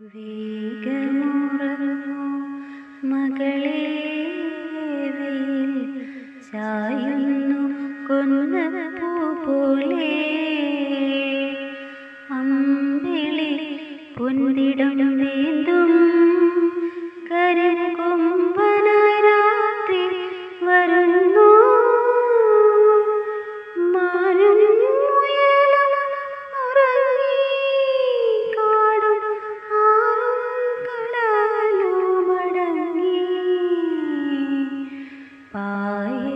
വേഗമുറങ്ങൂ മകളേ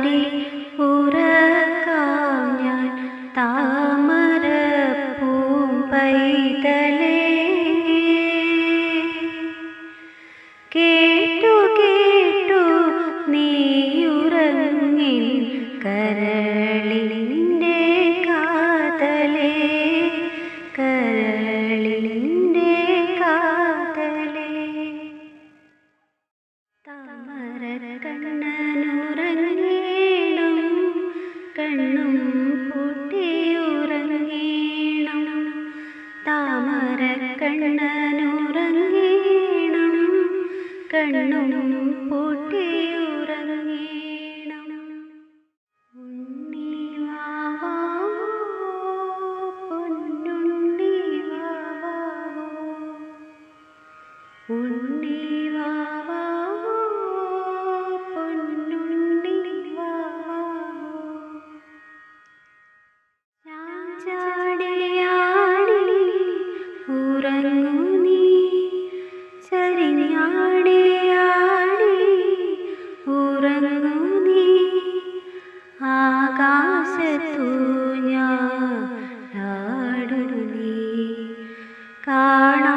പോലെ ഉറക്കാം ഞാൻ. താമര പൂമ്പൈതലേ കേട്ടു കേട്ടു നീ ഉറങ്ങിൽ കര കണ്ണും പൂട്ടിയുറങ്ങീണം താമര കണ്ണനുറങ്ങീണം കണ്ണും കാണ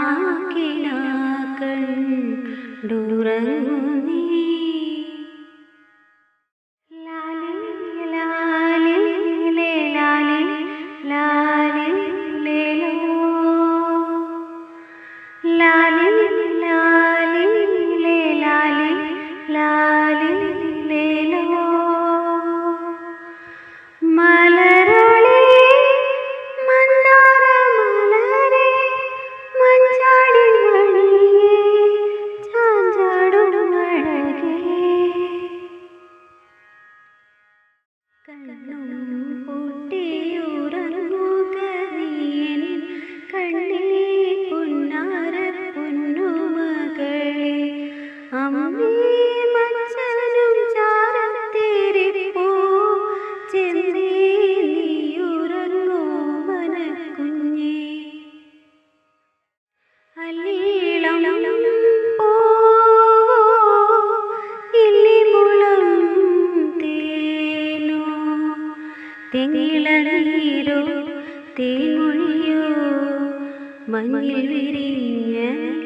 കണ്ണു പൂട്ടിയുറങ്ങൂ रो मिय